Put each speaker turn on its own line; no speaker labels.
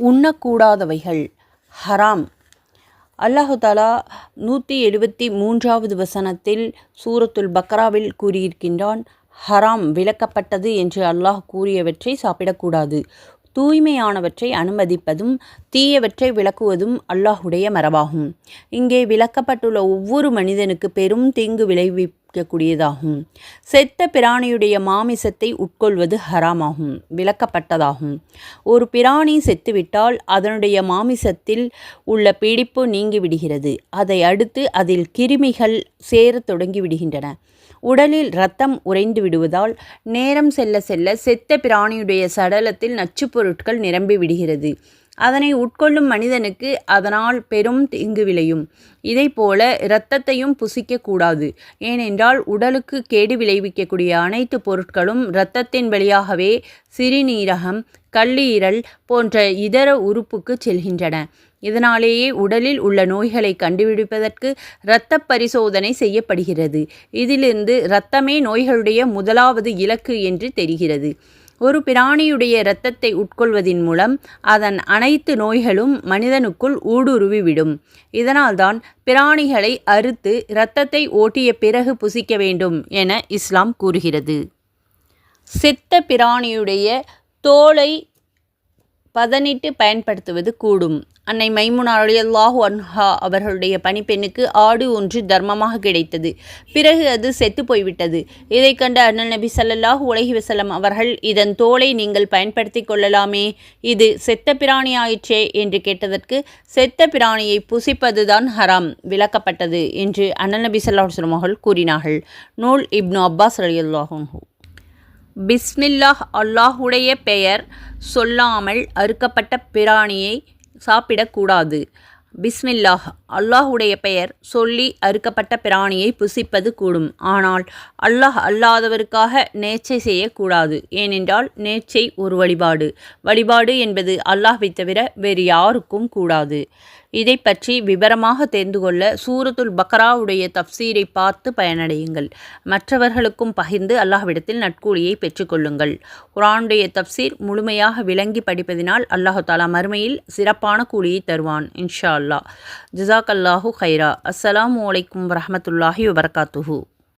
உண்ணக்கூடாதவைகள். ஹராம். அல்லாஹாலா நூற்றி எழுபத்தி மூன்றாவது வசனத்தில் சூரத்துல் பக்ராவில் கூறியிருக்கின்றான் ஹராம் விலக்கப்பட்டது என்று அல்லாஹ் கூறியவற்றை சாப்பிடக்கூடாது. தூய்மையானவற்றை அனுமதிப்பதும் தீயவற்றை விளக்குவதும் அல்லாஹுடைய மரபாகும். இங்கே விளக்கப்பட்டுள்ள ஒவ்வொரு மனிதனுக்கு பெரும் தீங்கு விளைவிக்கக்கூடியதாகும் செத்த பிராணியுடைய மாமிசத்தை உட்கொள்வது ஹராமாகும் விளக்கப்பட்டதாகும். ஒரு பிராணி செத்துவிட்டால் அதனுடைய மாமிசத்தில் உள்ள பிடிப்பு நீங்கிவிடுகிறது. அதை அடுத்து அதில் கிருமிகள் சேரத் தொடங்கிவிடுகின்றன. உடலில் ரத்தம் உறைந்து விடுவதால் நேரம் செல்ல செல்ல செத்த பிராணியுடைய சடலத்தில் நச்சுப்பொருட்கள் நிரம்பி விடுகிறது அதனை உட்கொள்ளும் மனிதனுக்கு அதனால் பெரும் தீங்கு விளையும். இதைப்போல இரத்தத்தையும் புசிக்கக்கூடாது ஏனென்றால் உடலுக்கு கேடு விளைவிக்கக்கூடிய அனைத்து பொருட்களும் இரத்தத்தின் வழியாகவே சிறுநீரகம் கல்லீரல் போன்ற இதர உறுப்புக்கு செல்கின்றன. இதனாலேயே உடலில் உள்ள நோய்களை கண்டுபிடிப்பதற்கு இரத்த பரிசோதனை செய்யப்படுகிறது. இதிலிருந்து இரத்தமே நோய்களுடைய முதலாவது இலக்கு என்று தெரிகிறது. ஒரு பிராணியுடைய இரத்தத்தை உட்கொள்வதின் மூலம் அதன் அனைத்து நோய்களும் மனிதனுக்குள் ஊடுருவிவிடும். இதனால்தான் பிராணிகளை அறுத்து இரத்தத்தை ஓட்டிய பிறகு புசிக்க வேண்டும் என இஸ்லாம் கூறுகிறது. செத்த பிராணியுடைய தோலை பதனிட்டு பயன்படுத்துவது கூடும். அன்னை மைமுனா லாஹு அன்ஹா அவர்களுடைய பணிப்பெண்ணுக்கு ஆடு ஒன்று தர்மமாக கிடைத்தது. பிறகு அது செத்து போய்விட்டது. இதை கண்ட அண்ணல் நபி சல்லாஹு உலகி வசலம் அவர்கள் இதன் தோலை நீங்கள் பயன்படுத்தி கொள்ளலாமே இது செத்த பிராணி ஆயிற்றே என்று கேட்டதற்கு செத்த பிராணியை புசிப்பதுதான் ஹராம் விளக்கப்பட்டது என்று அண்ணல் நபி சல்லாஹ் அவர்கள் கூறினார்கள். நூல் இப்னு அப்பாஸ் அலியல்லாஹூ பிஸ்மில்லாஹ் அல்லாஹுடைய பெயர் சொல்லாமல் அறுக்கப்பட்ட பிராணியை சாப்பிடக்கூடாது. பிஸ்மில்லாஹ். அல்லாஹுடைய பெயர் சொல்லி அறுக்கப்பட்ட பிராணியை புசிப்பது கூடும். ஆனால் அல்லாஹ் அல்லாதவருக்காக நேர்ச்சை செய்யக்கூடாது. ஏனென்றால் நேர்ச்சை ஒரு வழிபாடு. வழிபாடு என்பது அல்லாஹை தவிர வேறு யாருக்கும் கூடாது. இதை பற்றி விவரமாக தெரிந்து கொள்ள சூரத்துல் பக்ராவுடைய தப்சீரை பார்த்து பயனடையுங்கள். மற்றவர்களுக்கும் பகிர்ந்து அல்லாஹ்விடத்தில் நட்கூலியை பெற்றுக்கொள்ளுங்கள் குரானுடைய தப்சீர் முழுமையாக விளங்கி படிப்பதினால் அல்லாஹு தாலா மறுமையில் சிறப்பான கூலியை தருவான். இன்ஷா الله جزاك الله خيرا السلام عليكم ورحمة الله وبركاته